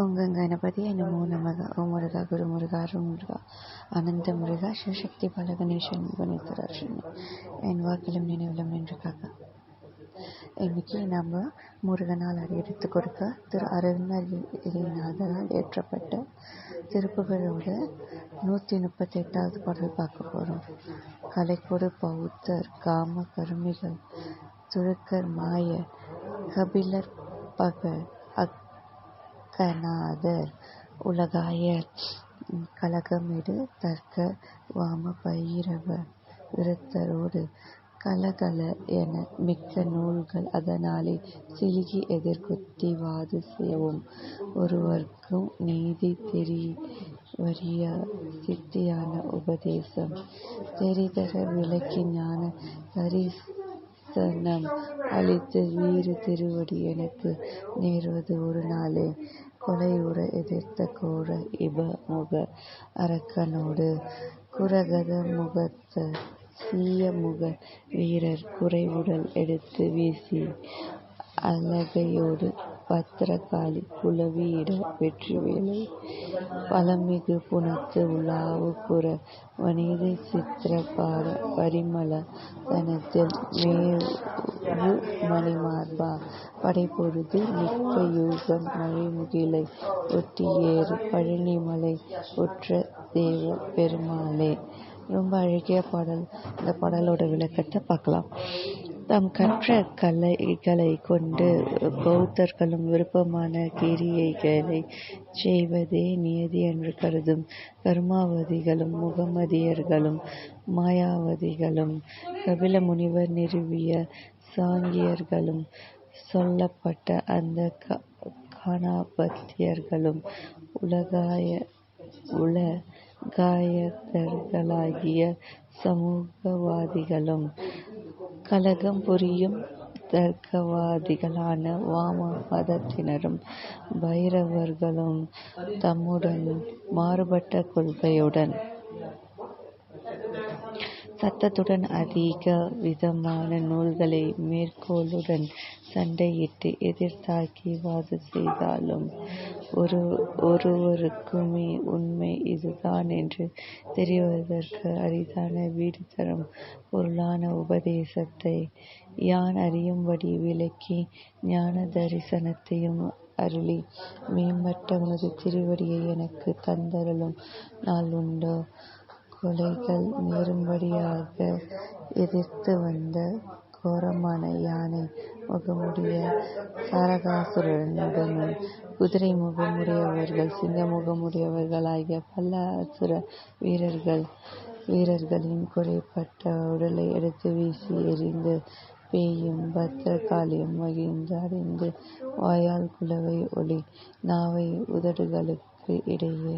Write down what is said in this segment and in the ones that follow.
ஓம் கணபதி நமோ நமக. ஓம் முருகா குரு முருகா அருள் முருகா அனந்த முருகா சிவசக்தி பல கணேசன் என் வாக்கிலும் நினைவிலும் நின்று காக்க. இன்னைக்கு நம்ம முருகனால் எடுத்து கொடுக்க திரு அருணகிரிநாதரால் ஏற்றப்பட்ட திருப்புகளோட நூற்றி முப்பத்தி எட்டாவது பாடல் பார்க்க போகிறோம் கலைக்கொடு பௌத்தர் காம கருமிகள் துருக்கர் மாய கபிலர் பகல் கனாதர் உலகாயர். கலகமிடு தர்க்க வாம பைரவ விருத்தரோடு. கலகல என மிக்க நூல்கள் அதனாலே சிலுகி எதிர்குத்தி வாது செய்யவும் ஒருவர்க்கும் நீதி தெரிவறிய சித்தியான உபதேசம். தெரிதர விளக்கி ஞான சனம் அளித்து வீறு திருவடி எனக்கு நேர்வது ஒரு நாளே. கொலையுற எதிர்த்த கோர இப முக அரக்கனோடு குரகத முகத்த சீய முக வீரர் குறைவுடல் எடுத்து வீசி அலகையோடு பத்திரகாளி குலவியிட வெற்றி வேலை பலமிகு புனத்து உலாவு புற வனித சித்திரபார பரிமள தனத்தில் மேவு மணிமார்பா படைப்பொழுது மிக்க யூகம் மழைமுகிலை ஒட்டி ஏறு பழனிமலை உற்ற தேவ பெருமாளே. ரொம்ப அழகிய பாடல். இந்த பாடலோட விளக்கத்தை பார்க்கலாம். தாம் கற்ற கலைகளை கொண்டு பௌத்தர்களும் விருப்பமான கிரியைகளை செய்வதே நியதி என்று கருதும். கர்மாவதிகளும் முகமதியர்களும் மாயாவதிகளும் கபில முனிவர் நிறுவிய சாங்கியர்களும் சொல்லப்பட்ட அந்த காணாபத்தியர்களும் உலகாய உல சமூகவாதிகளும் கலகம் புரியும் தர்க்கவாதிகளான வாம மதத்தினரும் பைரவர்களும் தம்முடன் மாறுபட்ட கொள்கையுடன் சத்தத்துடன் அதிக விதமான நூல்களை மேற்கோளுடன் சண்டையிட்டு எதிர்த்தாக்கி வாது செய்தாலும் ஒரு ஒருவருக்குமே உண்மை இதுதான் என்று தெரிவதற்கு அரிதான வீடு தரும் பொருளான உபதேசத்தை யான் அறியும்படி விளக்கி ஞான தரிசனத்தையும் அருளி மேம்பட்ட உனது திருவடியை எனக்கு தந்தருளும் நாள் உண்டோ? கொலைகள் நேரும்படியாக எதிர்த்து வந்த கோரமான யானை முகமுடைய சாரகாசுரனுடனும் குதிரை முகமுடையவர்கள் சிங்க முகமுடையவர்களாகிய பல அசுர வீரர்கள் வீரர்களின் குறைப்பட்ட உடலை எடுத்து வீசி எறிந்து பேயும் பத்திரகாளியும் மகிழ்ந்து அடைந்து வாயால் குலவை ஒளி நாவை உதடுகளுக்கு இடையே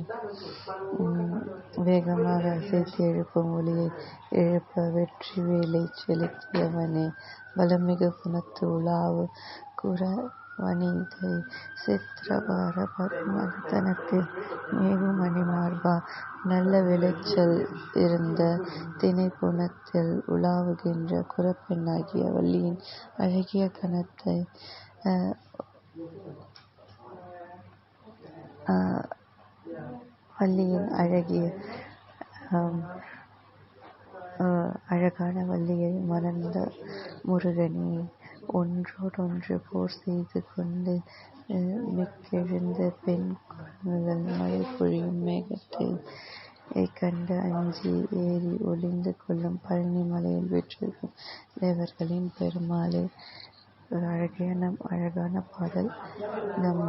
வேகமாக அசைத்து எழுப்பும் ஒளியை எழுப்ப வெற்றி வேலை செலுத்தியவனே. பலமிகு குணத்து உலாவு குற வனிதை சித்திரபார பத்மரத்தனத்தில் மேகு மணிமார்பா நல்ல விளைச்சல் இருந்த திணைப்புணத்தில் உலாவுகின்ற குறப்பெண்ணாகிய வள்ளியின் அழகிய கணத்தை வள்ளியின் அழகிய அழகான வள்ளியை மணந்த முருகனே ஒன்றோடொன்று போர் செய்து கொண்டு மிக்கெழுந்த பெண் குரங்குகள் மழை பொழியும் மேகத்தை கண்டு அஞ்சி ஏறி ஒளிந்து கொள்ளும் பழனி மலையில் வெற்றிருக்கும் தேவர்களின் பெருமாளே ஒரு அழகான அழகான பாடல் நம்ம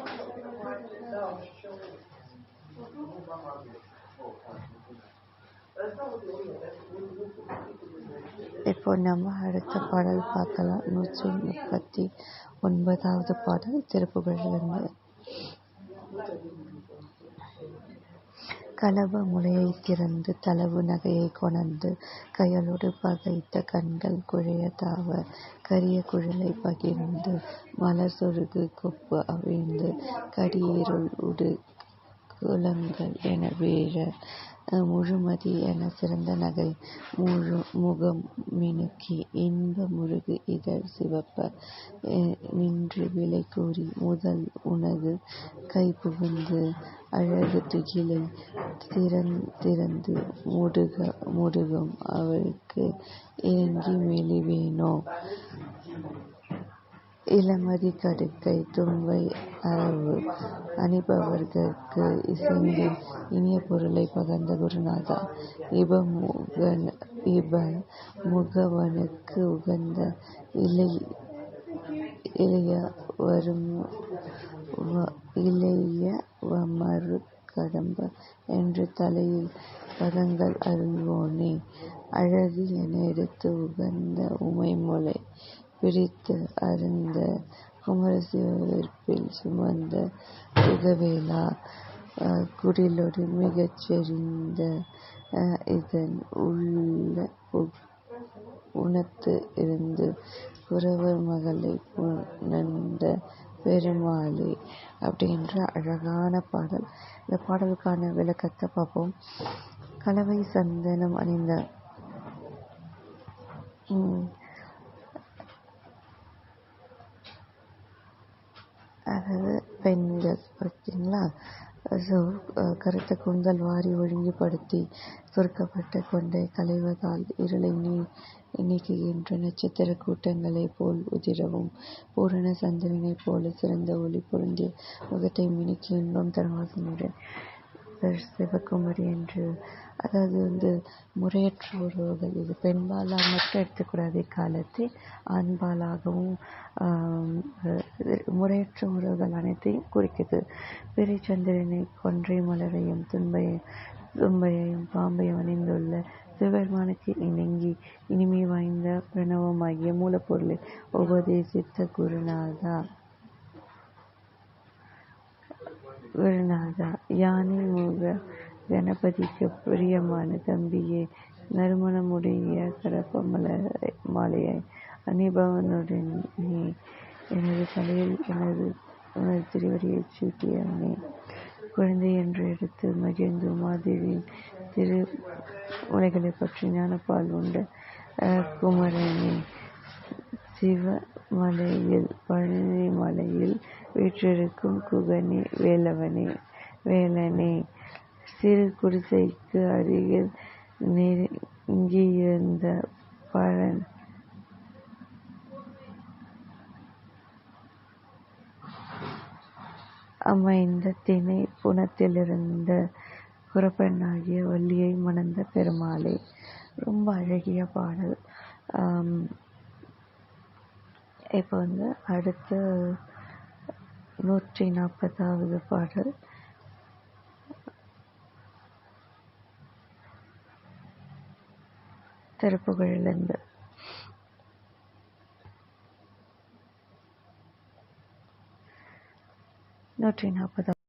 இப்போ நம்ம அடுத்த பாடல் பார்க்கலாம். நூற்றி முப்பத்தி ஒன்பதாவது பாடல் திருப்புகழிலிருந்து. கலப முலையைத் திறந்து தளவு நகையை கொணர்ந்து கையலோடு பகைத்த கண்கள் குழைய தாவ கரிய குழலை பகிர்ந்து மலர் சொருகு கொப்பு அவிழ்ந்து கடியிருள் உடு குலங்கள் என வீழ முழுமதி எனச் சிறந்த நகை முகம் மினுக்கி இன்ப முருகு இதழ் சிவப்ப நின்று விலை கூறி முதல் உனது கை புகுந்து அழகு துகிலைத் திறந்து முடுகும் அவள்க்கு இரங்கி மெலிவேனோ? இளமதி கடுக்கை தும்பை அரவு அணிபவர்கட்கு இசைந்து இனிய பொருளைப் பகர்ந்த குருநாதா! இப முகவனுக்கு உகந்த இளையவமருட் கடம்ப என்று தலையில் பதங்கள் அருள்வோனே! அழகு என எடுத்து உகந்த உமைமுலை பிரித்து அருந்த குமரசிவவெற்பில் சுமந்த சுகவேலா! குடிலொடு மிகச் செறிந்த இதன் உள்ள உணர்த்து இருந்து குறவர் மகளைப் புணர்ந்த பெருமாளே! அப்படின்ற அழகான பாடல். இந்த பாடலுக்கான விளக்கத்தை பார்ப்போம். கலவை சந்தனம் அணிந்த அதாவது பெண்கள் ஓகேங்களா ஸோ கருத்த கூந்தல் வாரி ஒழுங்குபடுத்தி சுருக்கப்பட்ட கொண்டை களைவதால் இருளை நீ நீக்குகின்ற நட்சத்திரக் கூட்டங்களைப் போல் உதிரவும். பூரண சந்திரனைப் போலச் சிறந்த ஒளி பொருந்திய முகத்தை மினுக்கி இன்பம் தரும் வாசனையுடன் சிவக்குமரி என்று. அதாவது வந்து முறையற்ற உறவுகள் இது பெண்பாலாக மட்டும் எடுத்துக்கூடாது இக்காலத்தில். ஆண்பாலாகவும் முறையற்ற உறவுகள் அனைத்தையும் குறிக்குது. பிறைச்சந்திரனை கொன்றை மலரையும் தும்பையையும் பாம்பையும் அணிந்துள்ள சிவபெருமானுக்கு இணங்கி இனிமை வாய்ந்த பிரணவமாகிய மூலப்பொருளை உபதேசித்த குருநாதா! யானை முக கணபதிக்குப் பிரியமான தம்பியே! நறுமணமுடைய கடம்ப மாலையை அணிபவனுடனே எனது தலையில் எனது திருவடியைச் சூட்டியவனே! குழந்தை என்று எடுத்து மகிழ்ந்து திரு திருமுலைகளைப் பற்றி ஞானப்பால் உண்ட குமரனே! மலையில் பழனி மலையில் வீற்றிருக்கும் குகனே! வேலனே! சிறு குடிசைக்கு அருகில் நெருங்கியிருந்த பழன் அமைந்த திணை புனத்திலிருந்த குறப்பெண்ணாகிய வள்ளியை மணந்த பெருமாளே! ரொம்ப அழகிய பாடல். இப்போ வந்து அடுத்து நூற்றி நாற்பதாவது பாடல். திருப்புகழிலிருந்து. நூற்றி நாற்பது